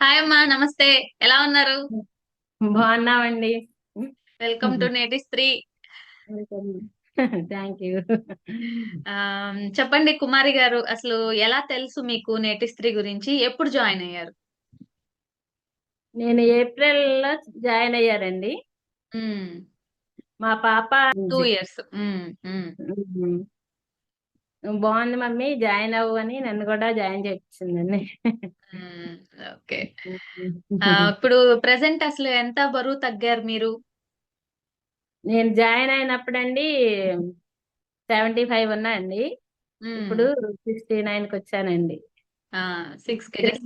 Hi అమ్మా నమస్తే. ఎలా ఉన్నారు? బాగున్నామండి. వెల్కమ్ టు నేటి స్త్రీ థ్యాంక్ యూ చెప్పండి కుమారి గారు అసలు ఎలా తెలుసు మీకు నేటి స్త్రీ గురించి? ఎప్పుడు జాయిన్ అయ్యారు? నేను ఏప్రిల్లో జాయిన్ అయ్యారండి మా పాప టూ ఇయర్స్ బాగుంది మమ్మీ జాయిన్ అవ్వు అని నన్ను కూడా జాయిన్ చేయించిందండి ఓకే. ఇప్పుడు ప్రెసెంట్ అసలు ఎంత బరువు తగ్గారు మీరు? నేను జాయిన్ అయినప్పుడండి సెవెంటీ ఫైవ్ ఉన్నా అండి ఇప్పుడు సిక్స్టీ నైన్కి వచ్చానండి సిక్స్ కేజెస్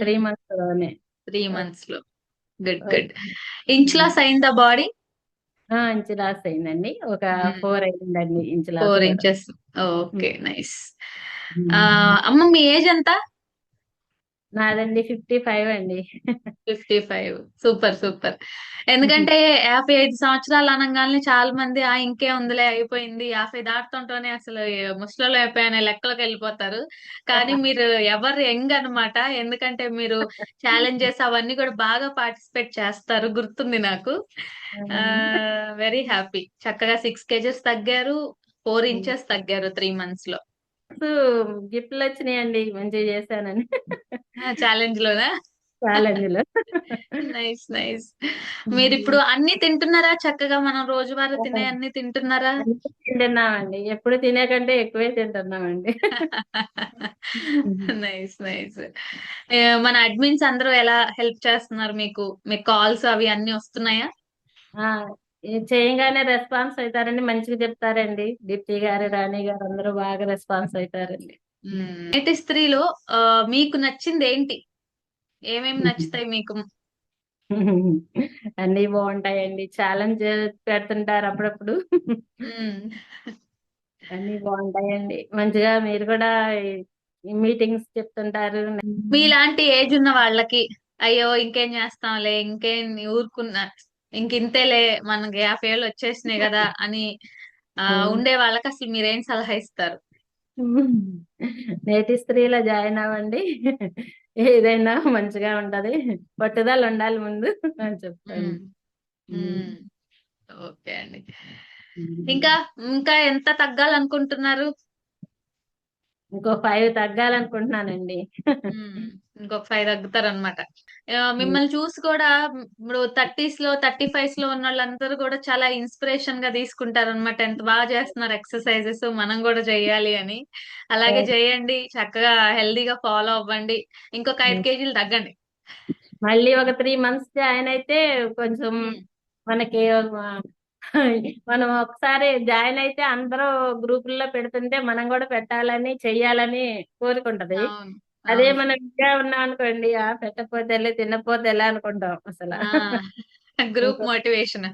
త్రీ మంత్స్లోనే త్రీ మంత్స్లో గుడ్ గుడ్. ఇంచ్ లాస్ అయిందా బాడీ? ఆ, ఇంచు లాస్ అయిందండి. ఒక. ఫోర్ అయిందండి ఇంచు లాస్ ఫోర్ కూడా. ఇంచెస్. Okay nice. మ్మ్. అమ్మ మీ ఏజ్ ఎంత? నాదండి ఫిఫ్టీ ఫైవ్ అండి. Fifty five. Super super. ఎందుకంటే యాభై ఐదు సంవత్సరాలు అనగానే చాలా మంది ఆ ఇంకే ఉందిలే అయిపోయింది. యాభై దాటుతుంటేనే అసలు ముసలిలో అయిపోయానే లెక్కలోకి వెళ్ళిపోతారు. కానీ మీరు ఎవరు యంగ్ అన్నమాట. ఎందుకంటే మీరు ఛాలెంజెస్ అవన్నీ కూడా బాగా పార్టిసిపేట్ చేస్తారు. గుర్తుంది నాకు. Very happy. చక్కగా సిక్స్ కేజెస్ తగ్గారు ఫోర్ ఇంచెస్ తగ్గారు త్రీ మంత్స్లో గిఫ్ట్లు వచ్చినాయండి. మంచిగా చేశానని. ఛాలెంజ్ లోనా? ఛాలెంజ్లో. నైస్ నైస్ మీరు ఇప్పుడు అన్ని తింటున్నారా? చక్కగా మనం రోజువారీ తినే అన్ని తింటున్నారా? తింటున్నామండి. ఎప్పుడు తినే కంటే ఎక్కువే తింటున్నామండి. నైస్ నైస్ మన అడ్మిన్స్ అందరూ ఎలా హెల్ప్ చేస్తున్నారు మీకు? మీకు కాల్స్ అవి అన్ని వస్తున్నాయా? చేయంగానే రెస్పాన్స్ అవుతారండి మంచిగా చెప్తారండి. దీప్తి గారు రాణి గారు అందరూ బాగా రెస్పాన్స్ అవుతారండి. నేటి స్త్రీలో మీకు నచ్చింది ఏంటి? ఏమేమి నచ్చుతాయి మీకు? అన్నీ బాగుంటాయండి. ఛాలెంజ్ పెడుతుంటారు అప్పుడప్పుడు. అన్నీ బాగుంటాయండి. మంచిగా మీరు కూడా మీటింగ్స్ చెప్తుంటారు. మీలాంటి ఏజ్ ఉన్న వాళ్ళకి అయ్యో ఇంకేం చేస్తాంలే ఇంకేం ఊరుకున్నా ఇంకింతేలే మనకి యాభై ఏళ్ళు వచ్చేసినాయి కదా అని ఉండే వాళ్ళకి అసలు మీరేం సలహా ఇస్తారు? నేటి స్త్రీలో జాయిన్ అవ్వండి. ఏదైనా మంచిగా ఉంటది. పట్టుదల ఉండాలి ముందు అని చెప్తాను. ఓకే అండి. ఇంకా ఇంకా ఎంత తగ్గాలనుకుంటున్నారు? ఇంకో ఫైవ్ తగ్గాలనుకుంటున్నానండి. ఇంకొక ఫైవ్ తగ్గుతారు అనమాట మిమ్మల్ని చూసి కూడా ఇప్పుడు థర్టీస్లో థర్టీ ఫైవ్స్లో ఉన్న వాళ్ళందరూ కూడా చాలా ఇన్స్పిరేషన్గా తీసుకుంటారు అనమాట ఎంత బాగా చేస్తున్నారు ఎక్సర్సైజెస్ మనం కూడా చేయాలి అని. అలాగే చేయండి చక్కగా హెల్దీగా ఫాలో అవ్వండి. ఇంకొక ఐదు కేజీలు తగ్గండి. మళ్ళీ ఒక త్రీ మంత్స్ జాయిన్ అయితే కొంచెం. మనకి మనం ఒకసారి జాయిన్ అయితే అందరూ గ్రూపుల్లో పెడుతుంటే మనం కూడా పెట్టాలని చెయ్యాలని కోరుకుంటది అదే మనం ఇంకా ఉన్నాం అనుకోండి ఆ పెట్టకపోతే ఎలా తినకపోతే ఎలా అనుకుంటాం అసలు. Group motivation.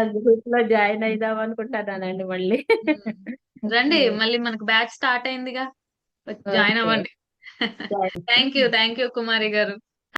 గ్రూప్లో జాయిన్ అయిదాం అనుకుంటానండి మళ్ళీ. రండి మళ్ళీ మనకు బ్యాచ్ స్టార్ట్ అయిందిగా. జాయిన్ అవ్వండి. Thank you thank you Kumari గారు.